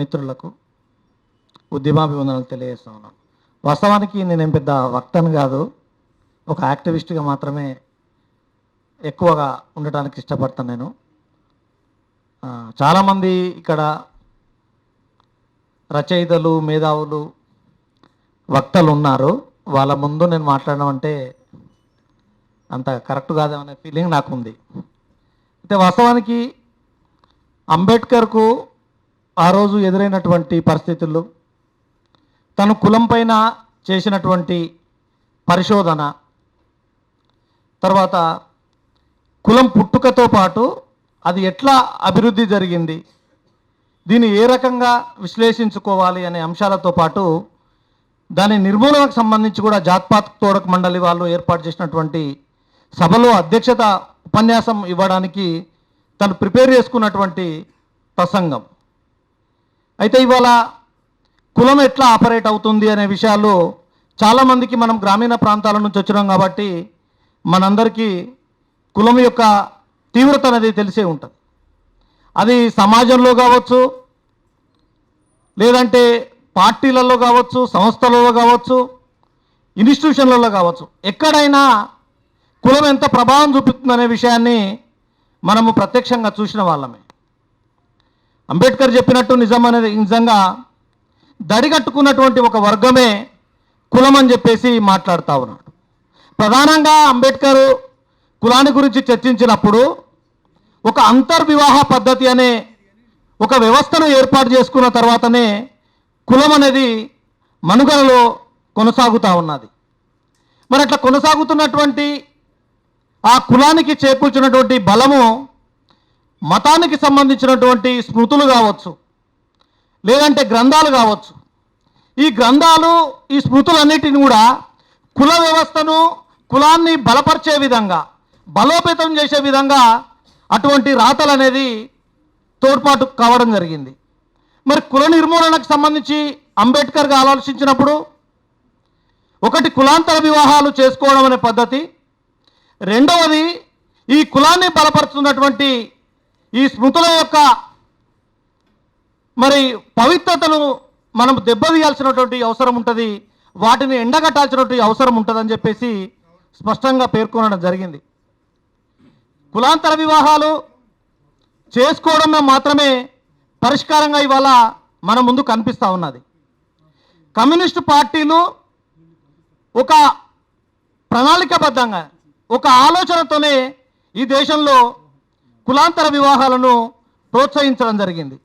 మిత్రులకు ఉద్యమాభివందనలు తెలియజేస్తా ఉన్నాను వాస్తవానికి నేనేం పెద్ద వక్తను కాదు ఒక యాక్టివిస్ట్గా మాత్రమే ఎక్కువగా ఉండటానికి ఇష్టపడతాను నేను. చాలామంది ఇక్కడ రచయితలు మేధావులు వక్తలు ఉన్నారు. వాళ్ళ ముందు నేను మాట్లాడడం అంటే అంత కరెక్ట్ కాదనే ఫీలింగ్ నాకు ఉంది అయితే వాస్తవానికి అంబేద్కర్కు ఆ రోజు ఎదురైనటువంటి పరిస్థితులు తను కులం పైన చేసినటువంటి పరిశోధన తర్వాత కులం పుట్టుకతో పాటు అది ఎట్లా అభివృద్ధి జరిగింది దీన్ని ఏ రకంగా విశ్లేషించుకోవాలి అనే అంశాలతో పాటు దాని నిర్మూలనకు సంబంధించి కూడా జాత్పాత్ తోడక మండలి వాళ్ళు ఏర్పాటు చేసినటువంటి సభలో అధ్యక్షత ఉపన్యాసం ఇవ్వడానికి తను ప్రిపేర్ చేసుకున్నటువంటి ప్రసంగం. అయితే ఇవాళ కులం ఎట్లా ఆపరేట్ అవుతుంది అనే విషయాలు చాలామందికి మనం గ్రామీణ ప్రాంతాల నుంచి వచ్చినాం కాబట్టి మనందరికీ కులం యొక్క తీవ్రత అనేది తెలిసే ఉంటుంది. అది సమాజంలో కావచ్చు లేదంటే పార్టీలలో కావచ్చు సంస్థలలో కావచ్చు ఇన్స్టిట్యూషన్లలో కావచ్చు. ఎక్కడైనా కులం ఎంత ప్రభావం చూపుతుందనే విషయాన్ని మనము ప్రత్యక్షంగా చూసిన వాళ్ళమే. అంబేద్కర్ చెప్పినట్టు నిజం అనేది నిజంగా దడిగట్టుకున్నటువంటి ఒక వర్గమే కులం అని చెప్పేసి మాట్లాడుతూ ఉన్నాడు. ప్రధానంగా అంబేద్కర్ కులాన్ని గురించి చర్చించినప్పుడు ఒక అంతర్వివాహ పద్ధతి అనే ఒక వ్యవస్థను ఏర్పాటు చేసుకున్న తర్వాతనే కులం అనేది మనుగడలో కొనసాగుతూ ఉన్నది. మరి అట్లా కొనసాగుతున్నటువంటి ఆ కులానికి చేకూర్చున్నటువంటి బలము మతానికి సంబంధించినటువంటి స్మృతులు కావచ్చు లేదంటే గ్రంథాలు కావచ్చు. ఈ గ్రంథాలు ఈ స్మృతులన్నిటిని కూడా కుల వ్యవస్థను కులాన్ని బలపరిచే విధంగా బలోపేతం చేసే విధంగా అటువంటి రాతలు అనేది తోడ్పాటు కావడం జరిగింది. మరి కుల నిర్మూలనకు సంబంధించి అంబేద్కర్గా ఆలోచించినప్పుడు ఒకటి కులాంతర వివాహాలు చేసుకోవడం అనే పద్ధతి రెండవది ఈ కులాన్ని బలపరుస్తున్నటువంటి ఈ స్మృతుల యొక్క మరి పవిత్రతను మనం దెబ్బతీయాల్సినటువంటి అవసరం ఉంటుంది వాటిని ఎండగట్టాల్సినటువంటి అవసరం ఉంటుందని చెప్పేసి స్పష్టంగా పేర్కొనడం జరిగింది. కులాంతర వివాహాలు చేసుకోవడం మాత్రమే పరిష్కారంగా ఇవాళ మన ముందు కనిపిస్తూ ఉన్నది. కమ్యూనిస్టు పార్టీలు ఒక ప్రణాళికబద్ధంగా ఒక ఆలోచనతోనే ఈ దేశంలో కులాంతర వివాహాలను ప్రోత్సహించడం జరిగింది.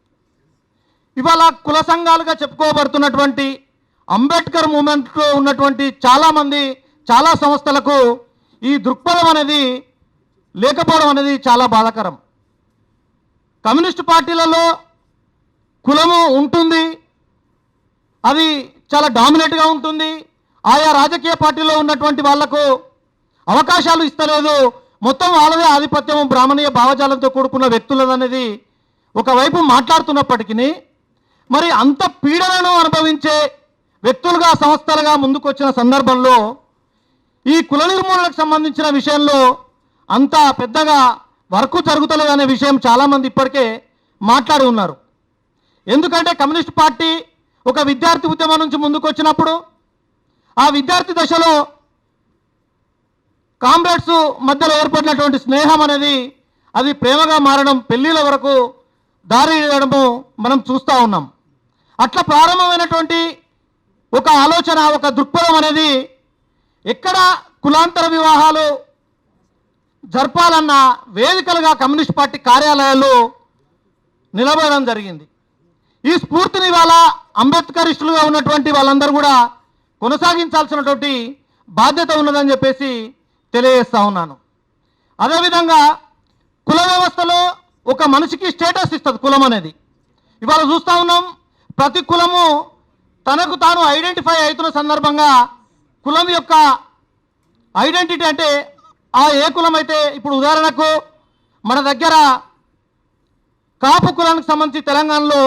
ఇవాళ కుల సంఘాలుగా చెప్పుకోబడుతున్నటువంటి అంబేద్కర్ మూమెంట్లో ఉన్నటువంటి చాలామంది చాలా సంస్థలకు ఈ దృక్పథం అనేది లేకపోవడం అనేది చాలా బాధాకరం. కమ్యూనిస్టు పార్టీలలో కులము ఉంటుంది అది చాలా డామినేట్గా ఉంటుంది ఆయా రాజకీయ పార్టీలో ఉన్నటువంటి వాళ్ళకు అవకాశాలు ఇస్తలేదు మొత్తం వాళ్ళదే ఆధిపత్యం బ్రాహ్మణీయ భావజాలంతో కూడుకున్న వ్యక్తులదనేది ఒకవైపు మాట్లాడుతున్నప్పటికీ మరి అంత పీడనను అనుభవించే వ్యక్తులుగా సంస్థలుగా ముందుకొచ్చిన సందర్భంలో ఈ కుల నిర్మూలనకు సంబంధించిన విషయంలో అంత పెద్దగా వర్క్ జరుగుతలేదు అనే విషయం చాలామంది ఇప్పటికే మాట్లాడి ఉన్నారు. ఎందుకంటే కమ్యూనిస్ట్ పార్టీ ఒక విద్యార్థి ఉద్యమం నుంచి ముందుకు వచ్చినప్పుడు ఆ విద్యార్థి దశలో కామ్రేడ్స్ మధ్యలో ఏర్పడినటువంటి స్నేహం అనేది అది ప్రేమగా మారడం పెళ్ళిళ్ళ వరకు దారి ఇవ్వడము మనం చూస్తూ ఉన్నాం. అట్లా ప్రారంభమైనటువంటి ఒక ఆలోచన ఒక దృక్పథం అనేది ఎక్కడ కులాంతర వివాహాలు జరపాలన్న వేదికలుగా కమ్యూనిస్ట్ పార్టీ కార్యాలయాలు నిలబడడం జరిగింది. ఈ స్ఫూర్తిని ఇవాళ అంబేద్కరిస్టులుగా ఉన్నటువంటి వాళ్ళందరూ కూడా కొనసాగించాల్సినటువంటి బాధ్యత ఉన్నదని చెప్పేసి తెలియజేస్తా ఉన్నాను. అదేవిధంగా కుల వ్యవస్థలో ఒక మనిషికి స్టేటస్ ఇస్తుంది కులం అనేది. ఇవాళ చూస్తూ ఉన్నాం ప్రతి కులము తనకు తాను ఐడెంటిఫై అవుతున్న సందర్భంగా కులం యొక్క ఐడెంటిటీ అంటే ఆ ఏ కులం అయితే ఇప్పుడు ఉదాహరణకు మన దగ్గర కాపు కులానికి సంబంధించి తెలంగాణలో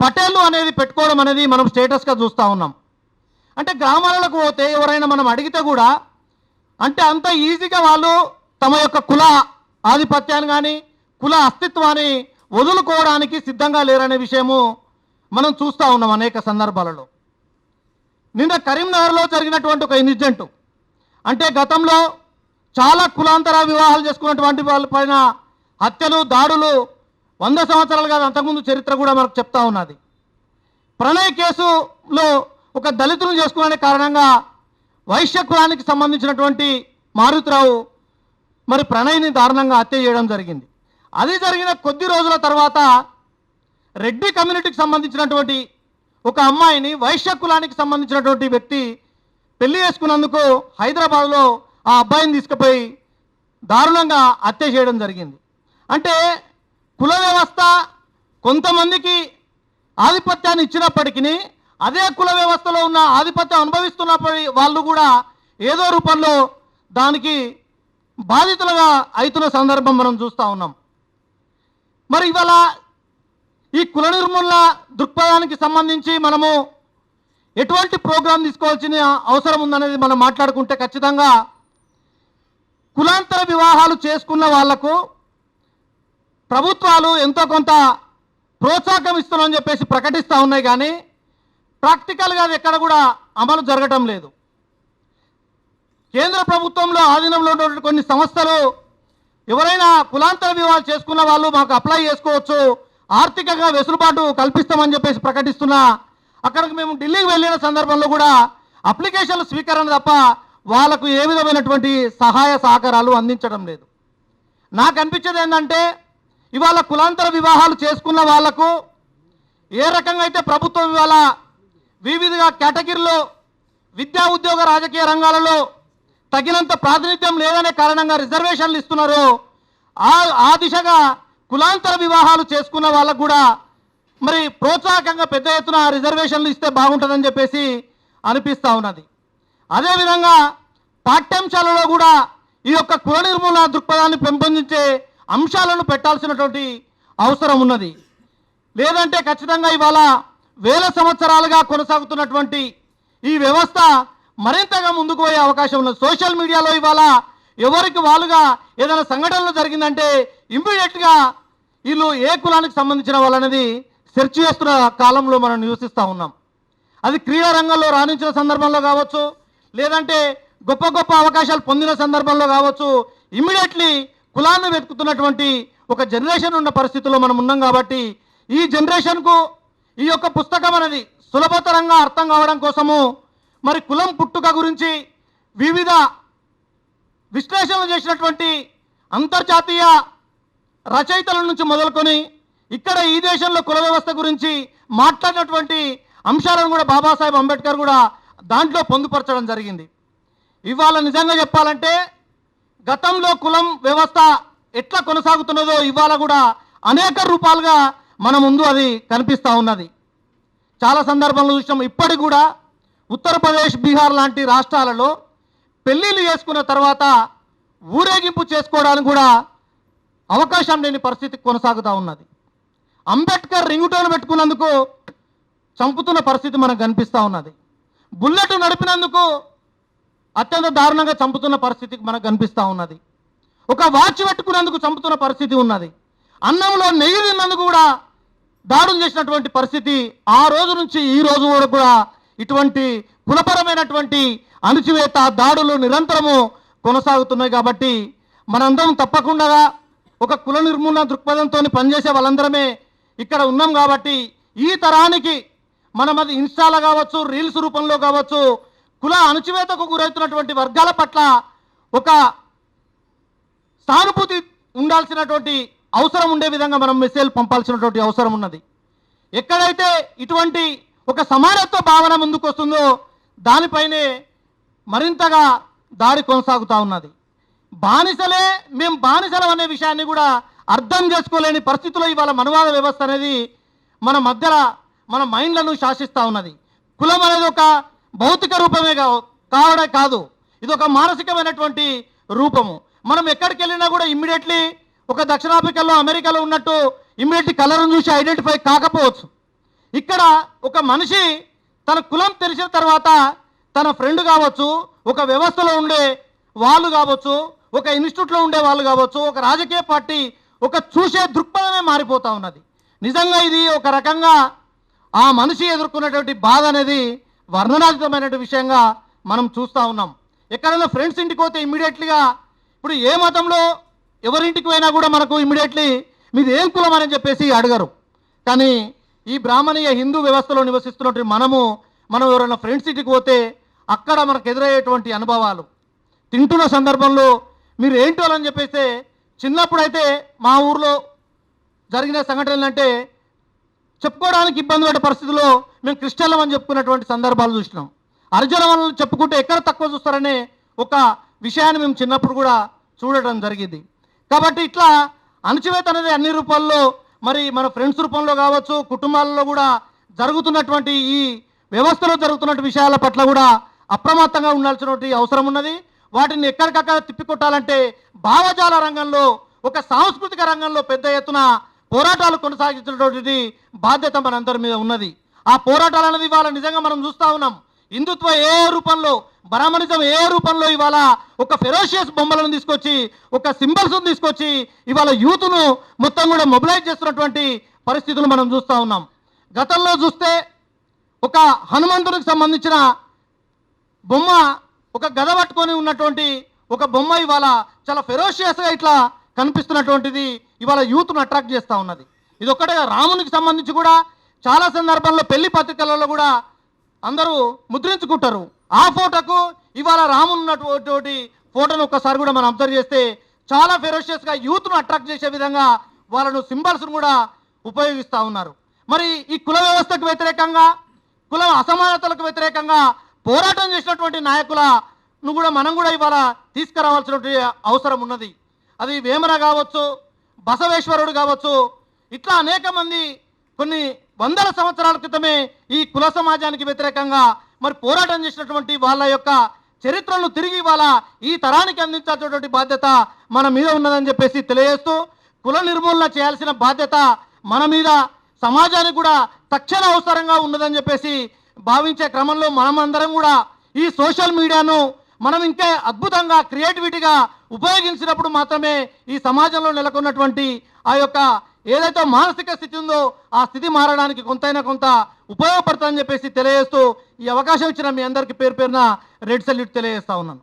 పటేళ్ళు అనేది పెట్టుకోవడం అనేది మనం స్టేటస్గా చూస్తూ ఉన్నాం. అంటే గ్రామాలకు పోతే ఎవరైనా మనం అడిగితే కూడా అంటే అంత ఈజీగా వాళ్ళు తమ యొక్క కుల ఆధిపత్యాన్ని కానీ కుల అస్తిత్వాన్ని వదులుకోవడానికి సిద్ధంగా లేరనే విషయము మనం చూస్తూ ఉన్నాం అనేక సందర్భాలలో. నిన్న కరీంనగర్లో జరిగినటువంటి ఒక ఇన్సిడెంట్. అంటే గతంలో చాలా కులాంతర వివాహాలు చేసుకున్నటువంటి వాళ్ళ పైన హత్యలు దాడులు వంద సంవత్సరాలు కాదు అంతకుముందు చరిత్ర కూడా మనకు చెప్తా ఉన్నది. ప్రణయ్ కేసులో ఒక దళితులు చేసుకునే కారణంగా వైశ్య కులానికి సంబంధించినటువంటి మారుతిరావు మరి ప్రణయ్ని దారుణంగా హత్య చేయడం జరిగింది. అది జరిగిన కొద్ది రోజుల తర్వాత రెడ్డి కమ్యూనిటీకి సంబంధించినటువంటి ఒక అమ్మాయిని వైశ్య కులానికి సంబంధించినటువంటి వ్యక్తి పెళ్ళి చేసుకున్నందుకు హైదరాబాద్లో ఆ అబ్బాయిని తీసుకుపోయి దారుణంగా హత్య చేయడం జరిగింది. అంటే కుల వ్యవస్థ కొంతమందికి ఆధిపత్యాన్ని ఇచ్చినప్పటికీ అదే కుల వ్యవస్థలో ఉన్న ఆధిపత్యం అనుభవిస్తున్నప్పటి వాళ్ళు కూడా ఏదో రూపంలో దానికి బాధితులుగా అవుతున్న సందర్భం మనం చూస్తూ ఉన్నాం. మరి ఇవాళ ఈ కుల నిర్మూలన దృక్పథానికి సంబంధించి మనము ఎటువంటి ప్రోగ్రాం తీసుకోవాల్సిన అవసరం ఉందనేది మనం మాట్లాడుకుంటే ఖచ్చితంగా కులాంతర వివాహాలు చేసుకున్న వాళ్ళకు ప్రభుత్వాలు ఎంతో కొంత ప్రోత్సాహం ఇస్తున్నామని చెప్పేసి ప్రకటిస్తూ ఉన్నాయి కానీ ప్రాక్టికల్గా అది ఎక్కడ కూడా అమలు జరగటం లేదు. కేంద్ర ప్రభుత్వంలో ఆధీనంలో ఉన్నటువంటి కొన్ని సంస్థలు ఎవరైనా కులాంతర వివాహాలు చేసుకున్న వాళ్ళు మాకు అప్లై చేసుకోవచ్చు. ఆర్థికంగా వెసులుబాటు కల్పిస్తామని చెప్పేసి ప్రకటిస్తున్నా. అక్కడికి మేము ఢిల్లీకి వెళ్ళిన సందర్భంలో కూడా అప్లికేషన్ల స్వీకరణ తప్ప వాళ్ళకు ఏ విధమైనటువంటి సహాయ సహకారాలు అందించడం లేదు. నాకు అనిపించేది ఏంటంటే ఇవాళ కులాంతర వివాహాలు చేసుకున్న వాళ్ళకు ఏ రకంగా అయితే ప్రభుత్వం ఇవాళ వివిధ కేటగిరీలో విద్యా ఉద్యోగ రాజకీయ రంగాలలో తగినంత ప్రాతినిధ్యం లేదనే కారణంగా రిజర్వేషన్లు ఇస్తున్నారు. ఆ ఆ దిశగా కులాంతర వివాహాలు చేసుకున్న వాళ్ళకు కూడా మరి ప్రోత్సాహకంగా పెద్ద ఎత్తున రిజర్వేషన్లు ఇస్తే బాగుంటుందని చెప్పేసి అనిపిస్తూ ఉన్నది. అదేవిధంగా పాఠ్యాంశాలలో కూడా ఈ యొక్క కుల నిర్మూలన దృక్పథాన్ని పెంపొందించే అంశాలను పెట్టాల్సినటువంటి అవసరం ఉన్నది. లేదంటే ఖచ్చితంగా ఇవాళ వేల సంవత్సరాలుగా కొనసాగుతున్నటువంటి ఈ వ్యవస్థ మరింతగా ముందుకు పోయే అవకాశం ఉన్నది. సోషల్ మీడియాలో ఇవాళ ఎవరికి వాళ్ళుగా ఏదైనా సంఘటనలు జరిగిందంటే ఇమ్మీడియట్గా వీళ్ళు ఏ కులానికి సంబంధించిన వాళ్ళనేది సెర్చ్ చేస్తున్న కాలంలో మనం నివసిస్తూ ఉన్నాం. అది క్రీడా రంగంలో రాణించిన సందర్భంలో కావచ్చు లేదంటే గొప్ప గొప్ప అవకాశాలు పొందిన సందర్భంలో కావచ్చు ఇమ్మీడియట్లీ కులాన్ని వెతుకుతున్నటువంటి ఒక జనరేషన్ ఉన్న పరిస్థితిలో మనం ఉన్నాం కాబట్టి ఈ జనరేషన్కు ఈ యొక్క పుస్తకం అనేది సులభతరంగా అర్థం కావడం కోసము మరి కులం పుట్టుక గురించి వివిధ విశ్లేషణలు చేసినటువంటి అంతర్జాతీయ రచయితల నుంచి మొదలుకొని ఇక్కడ ఈ దేశంలో కుల వ్యవస్థ గురించి మాట్లాడినటువంటి అంశాలను కూడా బాబాసాహెబ్ అంబేద్కర్ కూడా దాంట్లో పొందుపరచడం జరిగింది. ఇవాళ నిజంగా చెప్పాలంటే గతంలో కులం వ్యవస్థ ఎట్లా కొనసాగుతున్నదో ఇవాళ కూడా అనేక రూపాలుగా మన ముందు అది కనిపిస్తూ ఉన్నది. చాలా సందర్భాల్లో చూసినాం. ఇప్పటికి కూడా ఉత్తరప్రదేశ్ బీహార్ లాంటి రాష్ట్రాలలో పెళ్ళిళ్ళు చేసుకున్న తర్వాత ఊరేగింపు చేసుకోవడానికి కూడా అవకాశం లేని పరిస్థితి కొనసాగుతూ ఉన్నది. అంబేద్కర్ రింగుటోన్ పెట్టుకున్నందుకు చంపుతున్న పరిస్థితి మనకు కనిపిస్తూ ఉన్నది. బుల్లెట్ నడిపినందుకు అత్యంత దారుణంగా చంపుతున్న పరిస్థితి మనకు కనిపిస్తూ ఉన్నది. ఒక వాచ్ పెట్టుకున్నందుకు చంపుతున్న పరిస్థితి ఉన్నది. అన్నంలో నెయ్యి తిన్నందుకు కూడా దాడులు చేసినటువంటి పరిస్థితి ఆ రోజు నుంచి ఈ రోజు వరకు కూడా ఇటువంటి కులపరమైనటువంటి అణిచివేత దాడులు నిరంతరము కొనసాగుతున్నాయి కాబట్టి మనందరం తప్పకుండా ఒక కుల నిర్మూలన దృక్పథంతో పనిచేసే వాళ్ళందరమే ఇక్కడ ఉన్నాం కాబట్టి ఈ తరానికి మనం అది ఇన్స్టాలో కావచ్చు రీల్స్ రూపంలో కావచ్చు కుల అణచివేతకు గురవుతున్నటువంటి వర్గాల పట్ల ఒక సానుభూతి ఉండాల్సినటువంటి అవసరం ఉండే విధంగా మనం మెసేజ్ పంపాల్సినటువంటి అవసరం ఉన్నది. ఎక్కడైతే ఇటువంటి ఒక సమానత్వ భావన ముందుకు వస్తుందో దానిపైనే మరింతగా దాడి కొనసాగుతూ ఉన్నది. బానిసలే మేము బానిసలం అనే విషయాన్ని కూడా అర్థం చేసుకోలేని పరిస్థితుల్లో ఇవాళ మనువాద వ్యవస్థ అనేది మన మధ్యలో మన మైండ్లను శాసిస్తూ ఉన్నది. కులం అనేది ఒక భౌతిక రూపమే కావడే కాదు. ఇది ఒక మానసికమైనటువంటి రూపము. మనం ఎక్కడికి వెళ్ళినా కూడా ఇమ్మీడియట్లీ ఒక దక్షిణాఫ్రికాలో అమెరికాలో ఉన్నట్టు ఇమ్మీడియట్ కలర్ను చూసి ఐడెంటిఫై కాకపోవచ్చు. ఇక్కడ ఒక మనిషి తన కులం తెలిసిన తర్వాత తన ఫ్రెండ్ కావచ్చు ఒక వ్యవస్థలో ఉండే వాళ్ళు కావచ్చు ఒక ఇన్స్టిట్యూట్లో ఉండే వాళ్ళు కావచ్చు ఒక రాజకీయ పార్టీ ఒక చూసే దృక్పథమే మారిపోతూ ఉన్నది. నిజంగా ఇది ఒక రకంగా ఆ మనిషి ఎదుర్కొన్నటువంటి బాధ అనేది వర్ణనాతీతమైనటువంటి విషయంగా మనం చూస్తూ ఉన్నాం. ఎక్కడైనా ఫ్రెండ్స్ ఇంటికి పోతే ఇమ్మీడియట్లీగా ఇప్పుడు ఏ మతంలో ఎవరింటికి పోయినా కూడా మనకు ఇమ్మీడియట్లీ మీది ఏం కులం అని చెప్పేసి అడగరు. కానీ ఈ బ్రాహ్మణీయ హిందూ వ్యవస్థలో నివసిస్తున్నటువంటి మనము మనం ఎవరైనా ఫ్రెండ్స్ ఇంటికి పోతే అక్కడ మనకు ఎదురయ్యేటువంటి అనుభవాలు. తింటున్న సందర్భంలో మీరు ఏంటో అని చెప్పేస్తే చిన్నప్పుడైతే మా ఊర్లో జరిగిన సంఘటనలు అంటే చెప్పుకోవడానికి ఇబ్బంది పడే పరిస్థితుల్లో మేము క్రిస్టియన్లం అని చెప్పుకున్నటువంటి సందర్భాలు చూసినాం. అర్జున వాళ్ళని చెప్పుకుంటే ఎక్కడ తక్కువ చూస్తారనే ఒక విషయాన్ని మేము చిన్నప్పుడు కూడా చూడటం జరిగింది. కాబట్టి ఇట్లా అణచివేత అనేది అన్ని రూపాల్లో మరి మన ఫ్రెండ్స్ రూపంలో కావచ్చు కుటుంబాలలో కూడా జరుగుతున్నటువంటి ఈ వ్యవస్థలో జరుగుతున్నటువంటి విషయాల పట్ల కూడా అప్రమత్తంగా ఉండాల్సినటువంటి అవసరం ఉన్నది. వాటిని ఎక్కడికక్కడ తిప్పికొట్టాలంటే భావజాల రంగంలో ఒక సాంస్కృతిక రంగంలో పెద్ద ఎత్తున పోరాటాలు కొనసాగించినటువంటి బాధ్యత మనందరి మీద ఉన్నది. ఆ పోరాటాలు అనేది ఇవాళ నిజంగా మనం చూస్తా ఉన్నాం. హిందుత్వ ఏ రూపంలో బ్రాహ్మణిజం ఏ రూపంలో ఇవాళ ఒక ఫెరోషియస్ బొమ్మలను తీసుకొచ్చి ఒక సింబల్స్ను తీసుకొచ్చి ఇవాళ యూత్ను మొత్తం కూడా మొబిలైజ్ చేస్తున్నటువంటి పరిస్థితులు మనం చూస్తూ ఉన్నాం. గతంలో చూస్తే ఒక హనుమంతునికి సంబంధించిన బొమ్మ ఒక గద పట్టుకొని ఉన్నటువంటి ఒక బొమ్మ ఇవాళ చాలా ఫెరోషియస్గా ఇట్లా కనిపిస్తున్నటువంటిది ఇవాళ యూత్ను అట్రాక్ట్ చేస్తూ ఉన్నది. ఇది ఒక్కటే రామునికి సంబంధించి కూడా చాలా సందర్భాల్లో పెళ్ళి పత్రికలలో కూడా అందరూ ముద్రించుకుంటారు. ఆ ఫోటోకు ఇవాళ రామున్నటువంటి ఫోటోను ఒక్కసారి కూడా మనం అబ్జర్వ్ చేస్తే చాలా ఫెరోషియస్గా యూత్ను అట్రాక్ట్ చేసే విధంగా వాళ్ళను సింబల్స్ను కూడా ఉపయోగిస్తూ ఉన్నారు. మరి ఈ కుల వ్యవస్థకు వ్యతిరేకంగా కుల అసమానతలకు వ్యతిరేకంగా పోరాటం చేసినటువంటి నాయకులను కూడా మనం కూడా ఇవాళ తీసుకురావాల్సినటువంటి అవసరం ఉన్నది. అది వేమన కావచ్చు బసవేశ్వరుడు కావచ్చు ఇట్లా అనేక మంది కొన్ని వందల సంవత్సరాల క్రితమే ఈ కుల సమాజానికి వ్యతిరేకంగా మరి పోరాటం చేసినటువంటి వాళ్ళ యొక్క చరిత్రను తిరిగి ఇవాళ ఈ తరానికి అందించాల్సినటువంటి బాధ్యత మన మీద ఉన్నదని చెప్పేసి తెలియజేస్తూ కుల నిర్మూలన చేయాల్సిన బాధ్యత మన మీద సమాజానికి కూడా తక్షణ అవసరంగా ఉన్నదని చెప్పేసి భావించే క్రమంలో మనమందరం కూడా ఈ సోషల్ మీడియాను మనం ఇంకా అద్భుతంగా క్రియేటివిటీగా ఉపయోగించినప్పుడు మాత్రమే ఈ సమాజంలో నెలకొన్నటువంటి ఆ యొక్క ఏదైతే మానసిక స్థితి ఉందో ఆ స్థితి మారడానికి కొంతైనా కొంత ఉపయోగపడుతుందని చెప్పేసి తెలియజేస్తూ ఈ అవకాశం ఇచ్చిన మీ అందరికీ పేరు పేరున రెడ్ సల్యూట్ తెలియజేస్తా ఉన్నాను.